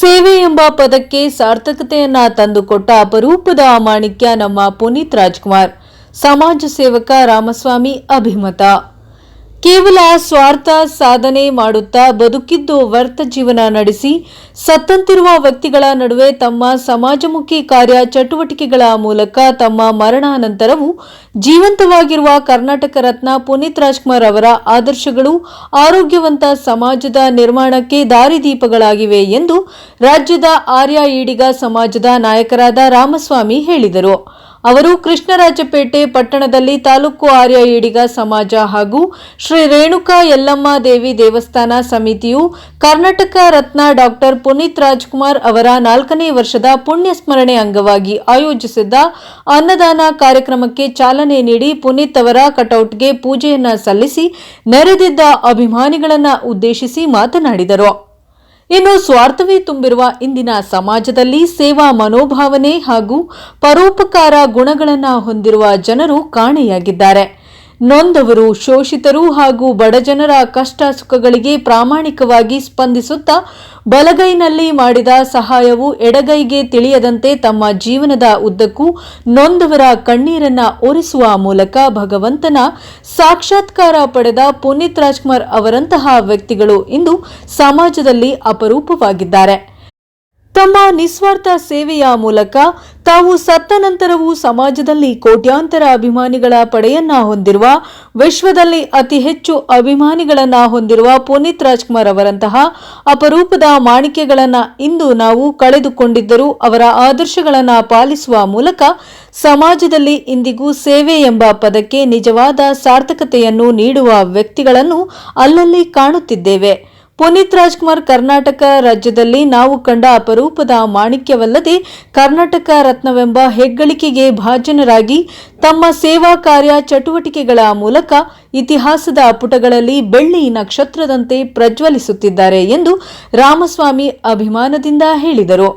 ಸೇವೆ ಎಂಬ ಪದಕ್ಕೆ ಸಾರ್ಥಕತೆಯನ್ನ ತಂದುಕೊಟ್ಟ ಅಪರೂಪದ ಮಾಣಿಕ್ಯ ನಮ್ಮ ಪುನೀತ್ ರಾಜ್ಕುಮಾರ್. ಸಮಾಜ ಸೇವಕ ರಾಮಸ್ವಾಮಿ ಅಭಿಮತ. ಕೇವಲ ಸ್ವಾರ್ಥ ಸಾಧನೆ ಮಾಡುತ್ತಾ ಬದುಕಿದ್ದು ವರ್ತ ಜೀವನ ನಡೆಸಿ ಸತ್ತಂತಿರುವ ವ್ಯಕ್ತಿಗಳ ನಡುವೆ ತಮ್ಮ ಸಮಾಜಮುಖಿ ಕಾರ್ಯ ಚಟುವಟಿಕೆಗಳ ಮೂಲಕ ತಮ್ಮ ಮರಣಾನಂತರವೂ ಜೀವಂತವಾಗಿರುವ ಕರ್ನಾಟಕ ರತ್ನ ಪುನೀತ್ ರಾಜ್ಕುಮಾರ್ ಅವರ ಆದರ್ಶಗಳು ಆರೋಗ್ಯವಂತ ಸಮಾಜದ ನಿರ್ಮಾಣಕ್ಕೆ ದಾರಿದೀಪಗಳಾಗಿವೆ ಎಂದು ರಾಜ್ಯದ ಆರ್ಯ ಈಡಿಗ ಸಮಾಜದ ನಾಯಕರಾದ ರಾಮಸ್ವಾಮಿ ಹೇಳಿದರು. ಅವರು ಕೃಷ್ಣರಾಜಪೇಟೆ ಪಟ್ಟಣದಲ್ಲಿ ತಾಲೂಕು ಆರ್ಯ ಈಡಿಗ ಸಮಾಜ ಹಾಗೂ ಶ್ರೀ ರೇಣುಕಾ ಯಲ್ಲಮ್ಮ ದೇವಿ ದೇವಸ್ಥಾನ ಸಮಿತಿಯು ಕರ್ನಾಟಕ ರತ್ನ ಡಾಕ್ಟರ್ ಪುನೀತ್ ರಾಜ್ಕುಮಾರ್ ಅವರ ನಾಲ್ಕನೇ ವರ್ಷದ ಪುಣ್ಯ ಸ್ಮರಣೆ ಅಂಗವಾಗಿ ಆಯೋಜಿಸಿದ್ದ ಅನ್ನದಾನ ಕಾರ್ಯಕ್ರಮಕ್ಕೆ ಚಾಲನೆ ನೀಡಿ ಪುನೀತ್ ಅವರ ಕಟೌಟ್ಗೆ ಪೂಜೆಯನ್ನ ಸಲ್ಲಿಸಿ ನೆರೆದಿದ್ದ ಅಭಿಮಾನಿಗಳನ್ನು ಉದ್ದೇಶಿಸಿ ಮಾತನಾಡಿದರು. ಇನ್ನು ಸ್ವಾರ್ಥವೇ ತುಂಬಿರುವ ಇಂದಿನ ಸಮಾಜದಲ್ಲಿ ಸೇವಾ ಮನೋಭಾವನೆ ಹಾಗೂ ಪರೋಪಕಾರ ಗುಣಗಳನ್ನು ಹೊಂದಿರುವ ಜನರು ಕಾಣೆಯಾಗಿದ್ದಾರೆ. ನೊಂದವರು ಶೋಷಿತರು ಹಾಗೂ ಬಡಜನರ ಕಷ್ಟ ಸುಖಗಳಿಗೆ ಪ್ರಾಮಾಣಿಕವಾಗಿ ಸ್ಪಂದಿಸುತ್ತಾ ಬಲಗೈನಲ್ಲಿ ಮಾಡಿದ ಸಹಾಯವು ಎಡಗೈಗೆ ತಿಳಿಯದಂತೆ ತಮ್ಮ ಜೀವನದ ಉದ್ದಕ್ಕೂ ನೊಂದವರ ಕಣ್ಣೀರನ್ನ ಒರೆಸುವ ಮೂಲಕ ಭಗವಂತನ ಸಾಕ್ಷಾತ್ಕಾರ ಪಡೆದ ಪುನೀತ್ ರಾಜ್ಕುಮಾರ್ ಅವರಂತಹ ವ್ಯಕ್ತಿಗಳು ಇಂದು ಸಮಾಜದಲ್ಲಿ ಅಪರೂಪವಾಗಿದ್ದಾರೆ. ತಮ್ಮ ನಿಸ್ವಾರ್ಥ ಸೇವೆಯ ಮೂಲಕ ತಾವು ಸತ್ತ ನಂತರವೂ ಸಮಾಜದಲ್ಲಿ ಕೋಟ್ಯಾಂತರ ಅಭಿಮಾನಿಗಳ ಪಡೆಯನ್ನ ಹೊಂದಿರುವ, ವಿಶ್ವದಲ್ಲಿ ಅತಿ ಹೆಚ್ಚು ಅಭಿಮಾನಿಗಳನ್ನ ಹೊಂದಿರುವ ಪುನೀತ್ ರಾಜ್ಕುಮಾರ್ ಅವರಂತಹ ಅಪರೂಪದ ಮಾಣಿಕ್ಯಗಳನ್ನ ಇಂದು ನಾವು ಕಳೆದುಕೊಂಡಿದ್ದರೂ ಅವರ ಆದರ್ಶಗಳನ್ನ ಪಾಲಿಸುವ ಮೂಲಕ ಸಮಾಜದಲ್ಲಿ ಇಂದಿಗೂ ಸೇವೆ ಎಂಬ ಪದಕ್ಕೆ ನಿಜವಾದ ಸಾರ್ಥಕತೆಯನ್ನು ನೀಡುವ ವ್ಯಕ್ತಿಗಳನ್ನು ಅಲ್ಲಲ್ಲಿ ಕಾಣುತ್ತಿದ್ದೇವೆ. ಪುನೀತ್ ರಾಜ್ಕುಮಾರ್ ಕರ್ನಾಟಕ ರಾಜ್ಯದಲ್ಲಿ ನಾವು ಕಂಡ ಅಪರೂಪದ ಮಾಣಿಕ್ಯವಲ್ಲದೆ ಕರ್ನಾಟಕ ರತ್ನವೆಂಬ ಹೆಗ್ಗಳಿಕೆಗೆ ಭಾಜನರಾಗಿ ತಮ್ಮ ಸೇವಾ ಕಾರ್ಯ ಚಟುವಟಿಕೆಗಳ ಮೂಲಕ ಇತಿಹಾಸದ ಪುಟಗಳಲ್ಲಿ ಬೆಳ್ಳಿ ನಕ್ಷತ್ರದಂತೆ ಪ್ರಜ್ವಲಿಸುತ್ತಿದ್ದಾರೆ ಎಂದು ರಾಮಸ್ವಾಮಿ ಅಭಿಮಾನದಿಂದ ಹೇಳಿದರು.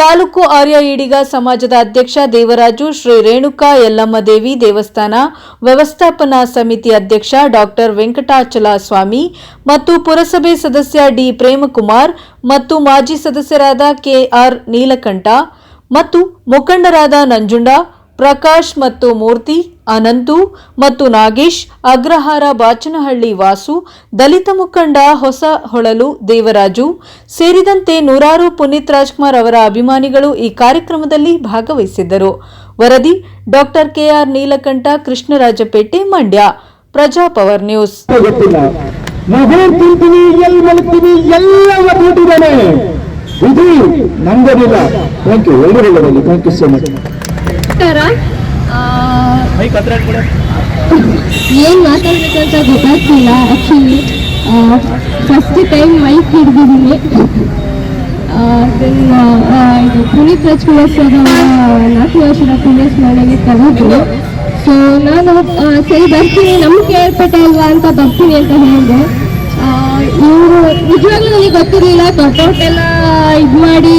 ತಾಲೂಕು ಆರ್ಯ ಈಡಿಗ ಸಮಾಜದ ಅಧ್ಯಕ್ಷ ದೇವರಾಜು, ಶ್ರೀ ರೇಣುಕಾ ಯಲ್ಲಮ್ಮ ದೇವಿ ದೇವಸ್ಥಾನ, ವ್ಯವಸ್ಥಾಪನಾ ಸಮಿತಿ ಅಧ್ಯಕ್ಷ ಡಾಕ್ಟರ್ ವೆಂಕಟಾಚಲ ಸ್ವಾಮಿ ಮತ್ತು ಪುರಸಭೆ ಸದಸ್ಯ ಡಿ. ಪ್ರೇಮಕುಮಾರ್ ಮತ್ತು ಮಾಜಿ ಸದಸ್ಯರಾದ ಕೆಆರ್ ನೀಲಕಂಠ ಮತ್ತು ಮುಖಂಡರಾದ ನಂಜುಂಡ ಪ್ರಕಾಶ್ ಮತ್ತು ಮೂರ್ತಿ, ಅನಂತು ಮತ್ತು ನಾಗೇಶ್, ಅಗ್ರಹಾರ ಬಾಚನಹಳ್ಳಿ ವಾಸು, ದಲಿತ ಮುಖಂಡ ಹೊಸ ಹೊಳಲು ದೇವರಾಜು ಸೇರಿದಂತೆ ನೂರಾರು ಪುನೀತ್ ರಾಜ್ಕುಮಾರ್ ಅವರ ಅಭಿಮಾನಿಗಳು ಈ ಕಾರ್ಯಕ್ರಮದಲ್ಲಿ ಭಾಗವಹಿಸಿದ್ದರು. ವರದಿ doctor K R Neelakanta, Krishnarajapete, Mandya, Praja power news. ನಮಸ್ಕಾರ ಏನು ಮಾತಾಡಬೇಕು ಅಂತ ಗೊತ್ತಾಗ್ತಿಲ್ಲ ಆ್ಯಕ್ಚುಲಿ ಫಸ್ಟ್ ಟೈಮ್ ಮೈಕ್ ಹಿಡಿದಿದ್ದೀನಿ. ಇದು ಪುನೀತ್ ರಾಜ್ಕುಮಾರ್ ಸರ್ ನಾಲ್ಕು ವರ್ಷದ ಪುಣ್ಯ ಸ್ಮರಣೆಗೆ ಕರೆದ್ರು ಸೊ ನಾನು ಸರಿ ಬರ್ತೀನಿ ನಮ್ಗೆ ಕೇಳ್ಪಟ್ಟೆ ಅಲ್ವಾ ಅಂತ ಬರ್ತೀನಿ ಅಂತ ಹೇಳಿದೆ. ಇವರು ನಿಜವಾಗ್ಲೂ ನನಗೆ ಗೊತ್ತಿರಲಿಲ್ಲ ದೊಡ್ಡ ಎಲ್ಲ ಇದು ಮಾಡಿ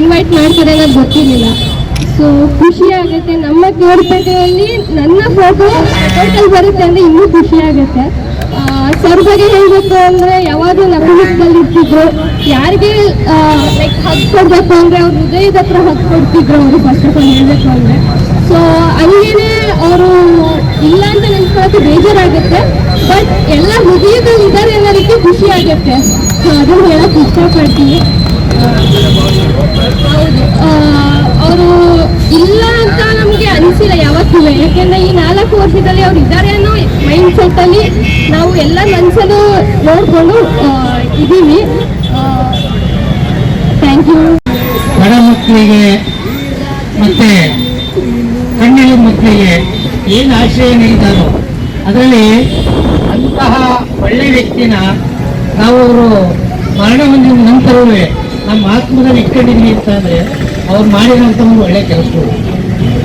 ಇನ್ವೈಟ್ ಮಾಡ್ತಾರೆ ಅನ್ನೋದು ಗೊತ್ತಿರಲಿಲ್ಲ. ಸೊ ಖುಷಿ ಆಗುತ್ತೆ. ನಮ್ಮ ತೋರ್ಪೇಟೆಯಲ್ಲಿ ನನ್ನ ಫೋಟೋ ಹೋಟೆಲ್ ಬರುತ್ತೆ ಅಂದರೆ ಇನ್ನೂ ಖುಷಿ ಆಗುತ್ತೆ. ಸರ್ ಬಗ್ಗೆ ಹೇಳಬೇಕು ಅಂದರೆ ಯಾವಾಗಲೂ ನಮ್ಮದಲ್ಲಿ ಇರ್ತಿದ್ರು. ಯಾರಿಗೆ ಲೈಕ್ ಹಗ್ ಕೊಡಬೇಕು ಅಂದರೆ ಅವ್ರ ಹೃದಯದ ಹತ್ರ ಹಗ್ ಕೊಡ್ತಿದ್ರು ಅವರು ಫಸ್ಟ್ ಆಫ್ ಆಲ್ ಹೇಳಬೇಕು ಅಂದರೆ. ಸೊ ಹಂಗೇನೆ ಅವರು ಇಲ್ಲ ಅಂತ ನೆನ್ಸ್ಕೊಳ್ಳೋಕೆ ಬೇಜಾರಾಗುತ್ತೆ. ಬಟ್ ಎಲ್ಲ ಹೃದಯದ ಇದ್ದಾರೆ ಅನ್ನೋದಕ್ಕೆ ಖುಷಿ ಆಗುತ್ತೆ. ಸೊ ಅದನ್ನು ಹೇಳಕ್ಕೆ ಇಷ್ಟಪಡ್ತೀನಿ. ಅವರು ಇಲ್ಲ ಅಂತ ನಮಗೆ ಯಾವತ್ತೂ ಯಾಕೆಂದ್ರೆ ಈ ನಾಲ್ಕು ವರ್ಷದಲ್ಲಿ ಅವ್ರು ಇದ್ದಾರೆ ಅನ್ನೋ ಮೈಂಡ್ ಸೆಟ್ ಅಲ್ಲಿ ನಾವು ಎಲ್ಲ ಮನಸ್ಸನ್ನು ನೋಡಿಕೊಂಡು ಇದ್ದೀವಿ ಥ್ಯಾಂಕ್ ಯು ಬಡ ಮಕ್ಕಳಿಗೆ ಮತ್ತೆ ಕಣ್ಣಿನ ಮಕ್ಕಳಿಗೆ ಏನು ಆಶ್ರಯ ನೀಡಿದಾರೋ ಅದರಲ್ಲಿ ಅಂತಹ ಒಳ್ಳೆ ವ್ಯಕ್ತಿನ ನಾವು ಅವರು ಮರಣ ಹೊಂದಿದ ನಂತರವೇ ನಮ್ಮ ಆತ್ಮದಲ್ಲಿ ಇಟ್ಕೊಂಡಿದ್ವಿ ಅಂತಂದ್ರೆ ಅವ್ರು ಮಾಡಿದಂಥ ಒಂದು ಒಳ್ಳೆ ಕೆಲಸಗಳು.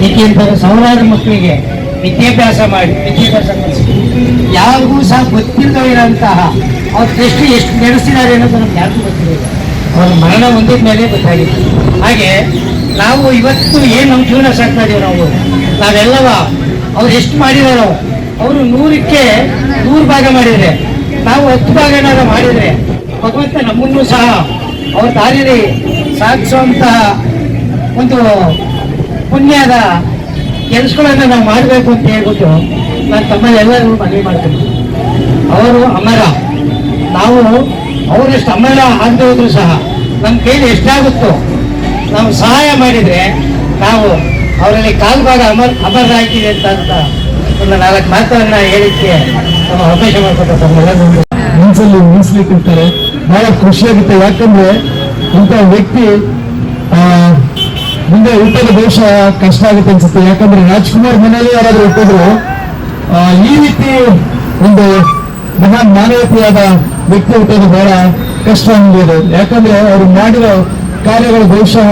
ಏಕೆಂತಂದ್ರೆ ಸಾವಿರಾರು ಮಕ್ಕಳಿಗೆ ವಿದ್ಯಾಭ್ಯಾಸ ಮಾಡಿ, ವಿದ್ಯಾಭ್ಯಾಸ ಕಲಿಸಿ ಯಾರಿಗೂ ಸಹ ಗೊತ್ತಿಲ್ಲದಿರೋಂತಹ ಅವ್ರ ಎಷ್ಟು ಎಷ್ಟು ನಡೆಸಿದ್ದಾರೆ ಅನ್ನೋದು ನಮ್ಗೆ ಯಾರಿಗೂ ಗೊತ್ತಿಲ್ಲ. ಅವ್ರ ಮರಣ ಹೊಂದಿದ ಮೇಲೆ ಗೊತ್ತಾಗಿತ್ತು ಹಾಗೆ ನಾವು ಇವತ್ತು ಏನು ನಮ್ಮ ಜೀವನ ಸಾಕ್ತಾ ಇದೀವಿ ನಾವು? ನಾವೆಲ್ಲವ ಅವ್ರು ಎಷ್ಟು ಮಾಡಿದಾರೋ, ಅವರು ನೂರಕ್ಕೆ ನೂರು ಭಾಗ ಮಾಡಿದರೆ, ನಾವು ಹತ್ತು ಭಾಗ ಏನಾದ್ರು ಮಾಡಿದರೆ, ಭಗವಂತ ನಮ್ಮನ್ನು ಸಹ ಅವ್ರ ದಾರಿಯಲ್ಲಿ ಸಾಧಿಸುವಂತಹ ಒಂದು ಪುಣ್ಯದ ಕೆಲಸಗಳನ್ನು ನಾವು ಮಾಡಬೇಕು ಅಂತ ಹೇಳ್ಬಿಟ್ಟು ನಾನು ತಮ್ಮಲ್ಲೆಲ್ಲರಿಗೂ ಮನವಿ ಮಾಡ್ತೀನಿ. ಅವರು ಅಮರ. ನಾವು ಅವರಷ್ಟು ಅಮರ ಆಗದೆ ಹೋದ್ರು ಸಹ ನಮ್ಮ ಕೈಲಿ ಎಷ್ಟಾಗುತ್ತೋ ನಾವು ಸಹಾಯ ಮಾಡಿದ್ರೆ ನಾವು ಅವರಲ್ಲಿ ಕಾಲ್ಭಾಗ ಅಮರ್ ಅಮರರಾಗಿದೆ ಅಂತ ಅಂತ ಒಂದು ನಾಲ್ಕು ಮಾತನ್ನ ಹೇಳಿಕ್ಕೆ ನಮ್ಮ ಅವಕಾಶ ಮಾಡಿಕೊಟ್ಟು ಮನಸ್ಸಲ್ಲಿ ಮೀಸಲಿಟ್ಟಿರ್ತಾರೆ ಬಹಳ ಖುಷಿಯಾಗುತ್ತೆ. ಯಾಕಂದ್ರೆ ಇಂಥ ವ್ಯಕ್ತಿ ಮುಂದೆ ಹುಟ್ಟೋದು ಬಹುಶಃ ಕಷ್ಟ ಆಗುತ್ತೆ ಅನ್ಸುತ್ತೆ. ಯಾಕಂದ್ರೆ ರಾಜ್ಕುಮಾರ್ ಮನೆಯಲ್ಲಿ ಯಾರಾದ್ರೂ ಹುಟ್ಟಿದ್ರು ಈ ರೀತಿ ಒಂದು ಮಹಾನ್ ಮಾನವೀಯತೆಯಾದ ವ್ಯಕ್ತಿ ಹುಟ್ಟೋದು ಬಹಳ ಕಷ್ಟ ಅನ್ಬೋದು. ಯಾಕಂದ್ರೆ ಅವರು ಮಾಡಿರೋ ಕಾರ್ಯಗಳು ಬಹುಶಃ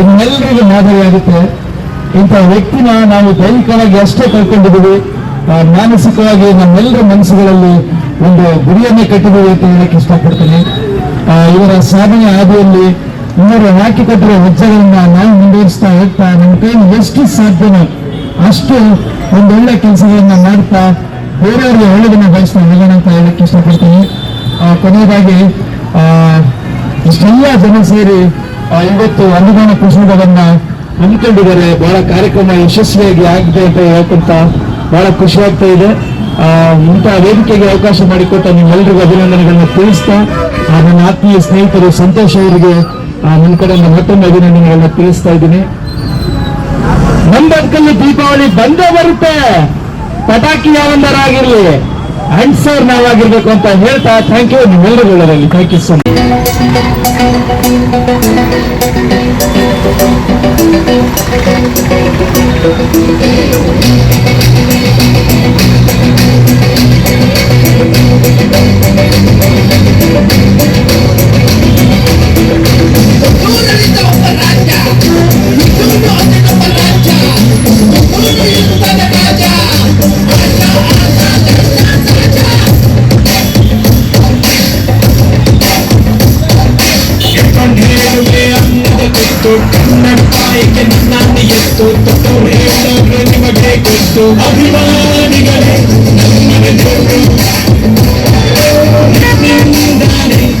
ಇನ್ನೆಲ್ಲರಿಗೂ ಮಾದರಿಯಾಗುತ್ತೆ ಇಂಥ ವ್ಯಕ್ತಿನ ನಾವು ದೈಹಿಕವಾಗಿ ಅಷ್ಟೇ ಕಳ್ಕೊಂಡಿದ್ದೀವಿ. ಮಾನಸಿಕವಾಗಿ ನಮ್ಮೆಲ್ಲರ ಮನಸ್ಸುಗಳಲ್ಲಿ ಒಂದು ಗುರಿಯನ್ನೇ ಕಟ್ಟಿದ್ದೀವಿ ಅಂತ ಹೇಳಕ್ಕೆ ಇಷ್ಟಪಡ್ತೀನಿ. ಇವರ ಸಾಧನೆ ಹಾದಿಯಲ್ಲಿ ಇವರು ಹಾಕಿ ಕೊಟ್ಟರೆ ಹೆಜ್ಜೆಗಳನ್ನ ನಾವು ಮುಂದುವರಿಸ್ತಾ ಹೋಗ್ತಾ ನಮ್ಮ ಕೈಲಿ ಎಷ್ಟು ಸಾಧ್ಯನೋ ಅಷ್ಟು ಒಂದೊಳ್ಳೆ ಕೆಲಸಗಳನ್ನ ಮಾಡ್ತಾ ಬೇರೆಯವರಿಗೆ ಒಳ್ಳೆದನ್ನ ಬಯಸ್ತಾ ಅಂತ ಹೇಳಕ್ಕೆ ಇಷ್ಟಪಡ್ತೀನಿ. ಕೊನೆಯದಾಗಿ ಆ, ಇಷ್ಟೆಲ್ಲ ಜನ ಸೇರಿ ಇವತ್ತು ಅನುದಾನ ಕುಸುಮಗಳನ್ನ ಹಮ್ಮಿಕೊಂಡಿದ್ದಾರೆ. ಬಹಳ ಕಾರ್ಯಕ್ರಮ ಯಶಸ್ವಿಯಾಗಿ ಆಗಿದೆ ಅಂತ ಹೇಳ್ಕೊಂತ ಬಹಳ ಖುಷಿ ಆಗ್ತಾ ಇದೆ. ಆ, ಇಂಥ ವೇದಿಕೆಗೆ ಅವಕಾಶ ಮಾಡಿಕೊಟ್ಟ ನಿಮ್ಮೆಲ್ಲರಿಗೂ ಅಭಿನಂದನೆಗಳನ್ನ ತಿಳಿಸ್ತಾ ನನ್ನ ಆತ್ಮೀಯ ಸ್ನೇಹಿತರು ಸಂತೋಷ ಅವರಿಗೆ ನನ್ನ ಕಡೆ ಮತ್ತೊಮ್ಮೆ ಅಭಿನಂದನೆಗಳನ್ನ ತಿಳಿಸ್ತಾ ಇದ್ದೀನಿ. ನಮ್ಮ ಬದುಕಲ್ಲಿ ದೀಪಾವಳಿ ಬಂದೇ ಬರುತ್ತೆ ಪಟಾಕಿ ಯಾವಂದರಾಗಿರ್ಲಿ ಅನ್ಸರ್ ನಾವಾಗಿರ್ಬೇಕು ಅಂತ ಹೇಳ್ತಾ ಥ್ಯಾಂಕ್ ಯು ನಿಮ್ಮೆಲ್ಲರಿಗೂ ಒಳ್ಳೆಯದಾಗಲಿ ಥ್ಯಾಂಕ್ ಯು ಸೊ ಮಚ್ ನನ್ನ ಎತ್ತು ತೊಟ್ಟು ಹೇಳೋರು ನಿಮಗೆ ಗೊತ್ತು ಅಭಿಮಾನಿಗಳೇ ನಮ್ಮನೆ ದೊಡ್ಡ ನಿಮ್ಮಿಂದಾನೆ ನಮ್ಮೆರೆ ಉಸಿರು